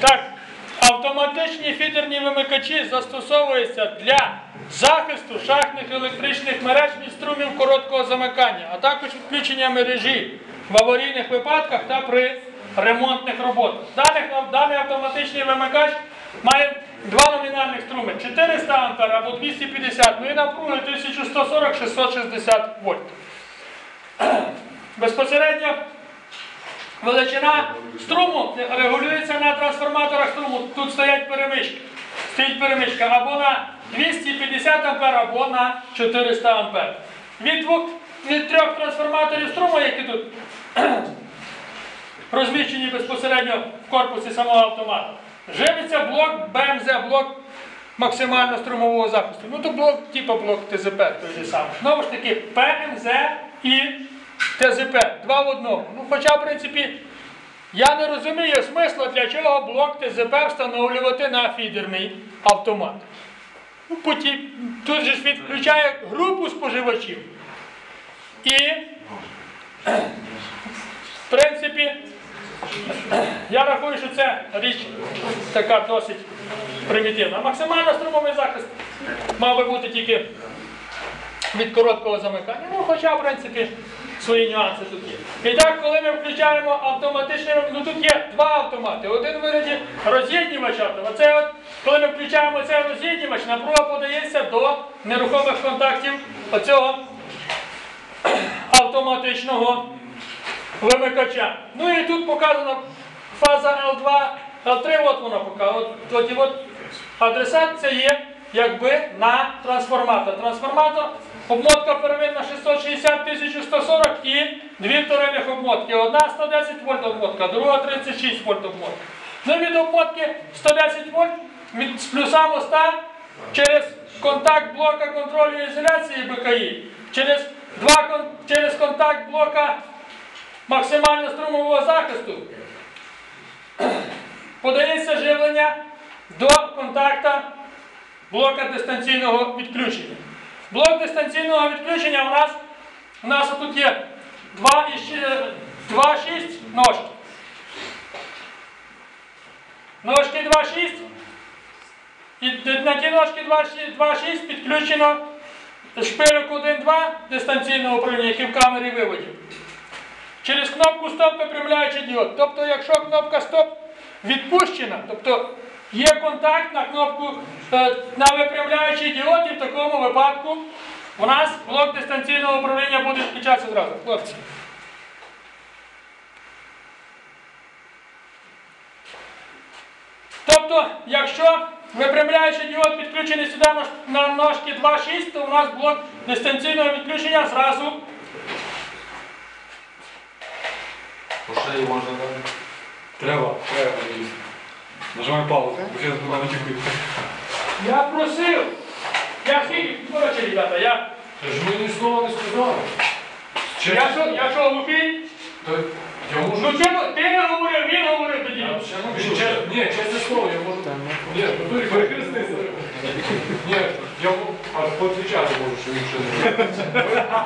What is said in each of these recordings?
Так, автоматичні фідерні вимикачі застосовуються для захисту шахтних електричних мереж від струмів короткого замикання, а також відключення мережі в аварійних випадках та при ремонтних роботах. Даний, даний автоматичний вимикач має два номінальних струми 400 А або 250, ну і напруги 1140-660 вольт. Безпосередньо Величина струму регулюється на трансформаторах струму. Тут стоять перемички. Стоїть перемичка або на 250 А, або на 400 А. Від, двох, від трьох трансформаторів струму, які тут розміщені безпосередньо в корпусі самого автомата, живиться блок БМЗ, блок максимально струмового захисту. Ну то блок, типу блок ТЗП той же самий. Знову ж таки, ПМЗ і ТЗП. Два в одному. Ну, хоча, в принципі, я не розумію смисла, для чого блок ТЗП встановлювати на фідерний автомат. Ну, поті- тут же відключає групу споживачів. І, в принципі, я рахую, що це річ така досить примітивна. Максимально струмовий захист мав би бути тільки від короткого замикання. Ну, хоча, в принципі, свої нюанси тут є. І так, коли ми включаємо автоматичний, ну тут є два автомати. Один в вигляді роз'єднювача. Оце от, коли ми включаємо цей роз'єднювач, напруга подається до нерухомих контактів оцього автоматичного вимикача. Ну і тут показана фаза L2, L3, от вона показана. От, от, от адресат це є якби на трансформатор. Трансформатор, обмотка первинна 660 1140 і дві вторинних обмотки. Одна 110 вольт обмотка, друга 36 вольт обмотка. Ну від обмотки 110 вольт з плюса моста через контакт блока контролю ізоляції БКІ, через, два, через контакт блока максимально струмового захисту подається живлення до контакта блока дистанційного відключення. Блок дистанційного відключення у нас, у нас тут є 2,6 ножки. Ножки 2,6. І на ті ножки 2,6 2,6 підключено шпилек 1,2 дистанційного управління, який в камері виводів. Через кнопку стоп випрямляючий діод. Тобто, якщо кнопка стоп відпущена, тобто є контакт на кнопку е, на випрямляючий діод, і в такому випадку у нас блок дистанційного управління буде включатися одразу. Хлопці. Тобто, якщо випрямляючий діод підключений сюди на, на ножки 2.6, то у нас блок дистанційного відключення зразу По шеї можна дати. Треба. Нажимай паузу. бо я туди натягую. Я просив. Я скільки, коротше, ребята, я, Ти ж мені слова не сказав. я що, я що, глухий? То я можу. Ну чому ти не говорив, він говорив тоді. Він чес- Ні, чесне слово, я можу. Ні, Турі, перехрестися. Ні, я можу. Аж поотвічати можу, що він ще не знає.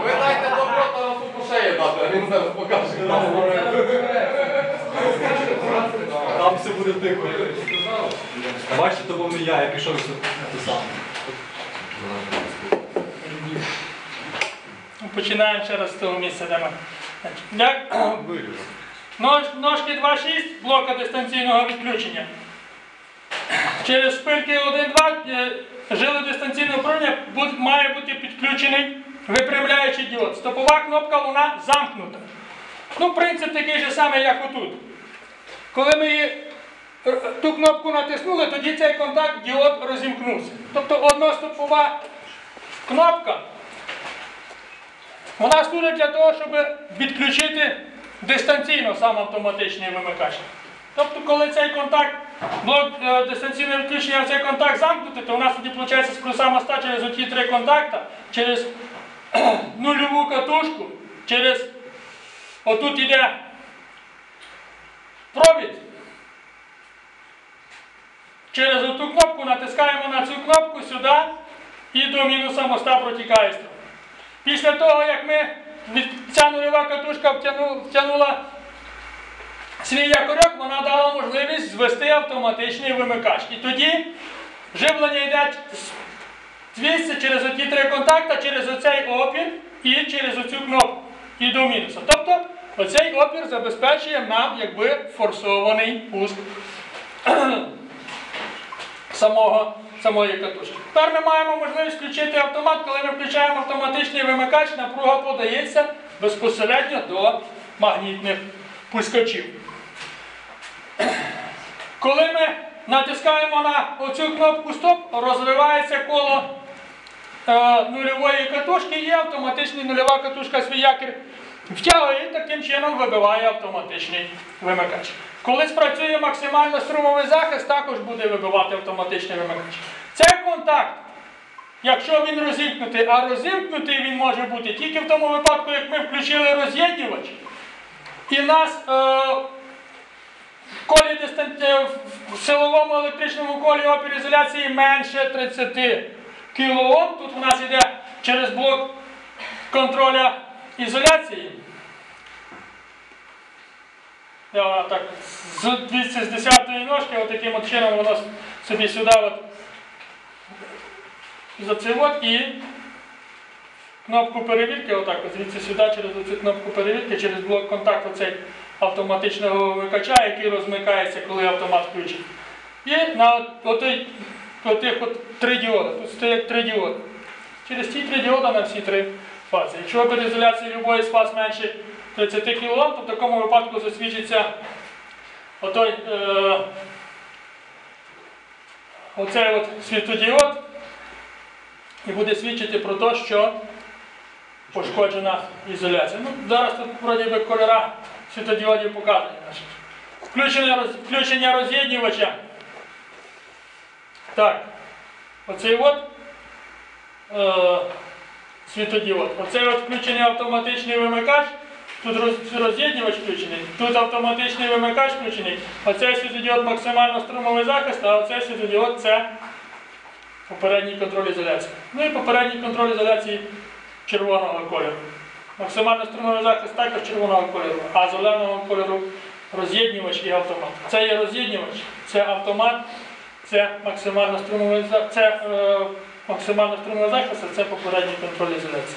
Ви дайте добро, то на тупу шею дати, а він зараз покаже. Буде тихо. Бачите, то був не я, я пішов те саме. Починаємо ще раз з того місця, де ми. Як- Нож, ножки 2.6 блока дистанційного відключення. Через шпильки 1.2 е, жили дистанційного управління має бути підключений випрямляючий діод. Стопова кнопка вона замкнута. Ну, принцип такий же самий, як отут. Коли ми її, ту кнопку натиснули, тоді цей контакт діод розімкнувся. Тобто одностопова кнопка вона служить для того, щоб відключити дистанційно сам автоматичний вимикач. Тобто, коли цей контакт, блок е, дистанційного відключення, цей контакт замкнутий, то у нас тоді виходить з плюса через оті три контакта, через нульову катушку, через отут іде Через оту кнопку натискаємо на цю кнопку сюди і до мінуса моста протікає струм. Після того, як ми ця нульова катушка втягнула свій якорьок, вона дала можливість. звести автоматичний вимикач. І тоді живлення йде звідси через оті три контакти, через оцей опір і через оцю кнопку. І до мінуса. Тобто оцей опір забезпечує нам якби форсований пуск самого, самої катушки. Тепер ми маємо можливість включити автомат, коли ми включаємо автоматичний вимикач, напруга подається безпосередньо до магнітних пускачів. Коли ми натискаємо на оцю кнопку стоп, розривається коло е, нульової катушки і автоматична нульова катушка свій якір втягує і таким чином вибиває автоматичний вимикач. Коли спрацює максимально струмовий захист, також буде вибивати автоматичний вимикач. Це контакт. Якщо він розімкнутий, а розімкнутий він може бути тільки в тому випадку, як ми включили роз'єднювач, і нас е, в колі дистан... е, в силовому електричному колі опір ізоляції менше 30 кОм. Тут у нас йде через блок контроля ізоляції. Я так з 210 ножки, отаким от чином воно собі сюди от за цей от і кнопку перевірки, отак, от звідси сюди через цю кнопку перевірки, через блок контакту цей автоматичного вимикача, який розмикається, коли автомат включить. І на от, отой, отих от три діоди. Тут стоять три діоди. Через ці три діоди на всі три фази. Якщо опір ізоляції любої з фаз менше 30 кОм, то в такому випадку засвідчиться отой, е, оцей от світодіод і буде свідчити про те, що пошкоджена ізоляція. Ну, зараз тут вроді би кольора світодіодів показані. Включення, роз, включення роз'єднювача. Так, оцей от е, світодіод. Оцей от включений автоматичний вимикач. Тут роз- роз'єднювач включений, тут автоматичний вимикач включений. Оцей світодіод максимально струмовий захист, а оцей світодіод це попередній контроль ізоляції. Ну і попередній контроль ізоляції червоного кольору. Максимально струмовий захист також червоного кольору, а зеленого кольору роз'єднювач і автомат. Це є роз'єднювач, це автомат, це максимально струмовий за- це, е, максимально струмовий захист, а це попередній контроль ізоляції.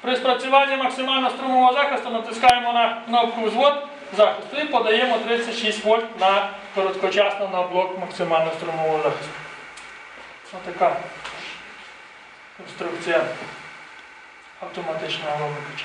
При спрацюванні максимально струмового захисту натискаємо на кнопку взвод захисту і подаємо 36 вольт на короткочасно на блок максимально струмового захисту. Ось така конструкція автоматичного вимикача.